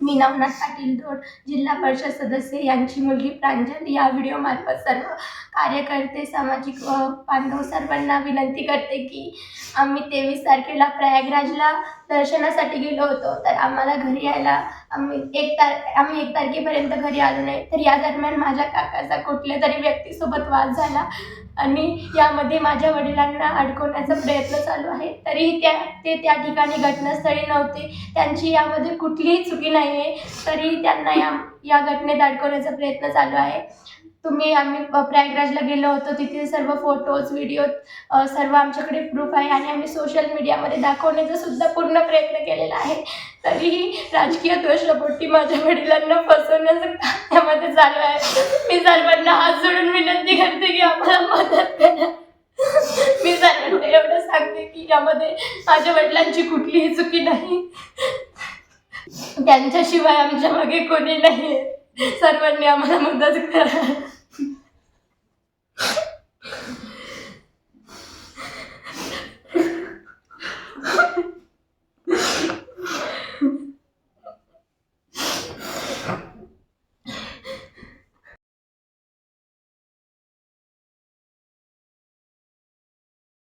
मी नवनाथ पाटील धोड जिल्हा परिषद सदस्य यांची मुलगी प्रांजली या व्हिडिओमार्फत सर्व कार्यकर्ते सामाजिक बांधव सर्वांना विनंती करते की आम्ही तेवीस तारखेला प्रयागराजला दर्शनासाठी गेलो होतो. तर आम्हाला घरी यायला आम्ही एक तार आम्ही एक तारखेपर्यंत घरी आलो नाही. तर या दरम्यान माझ्या काकाचा कुठल्या तरी व्यक्तीसोबत वाद झाला. आणि यामध्ये माझ्या वडिलांना अडकवण्याचा प्रयत्न चालू आहे. तरीही त्या ते त्या ठिकाणी घटनास्थळी नव्हते. त्यांची यामध्ये कुठलीही चुकी नाही आहे तरीही त्यांना या या घटनेत अडकवण्याचा प्रयत्न चालू आहे. तुम्ही आम्ही प्रयागराजला गेलो होतो. तिथे सर्व फोटोज व्हिडिओ सर्व आमच्याकडे प्रूफ आहे आणि आम्ही सोशल मीडियामध्ये दाखवण्याचा सुद्धा पूर्ण प्रयत्न केलेला आहे. तरीही राजकीय द्वेषापोटी माझ्या वडिलांना फसवण्याचं त्यामध्ये चालू आहे. मी सर्वांना हात जोडून करते की आम्हाला मदत करा मी सर्वांना एवढं सांगते की यामध्ये माझ्या वडिलांची कुठलीही चुकी नाही. त्यांच्याशिवाय आमच्या मागे कोणी नाही सर्वांनी आम्हाला मदत करा.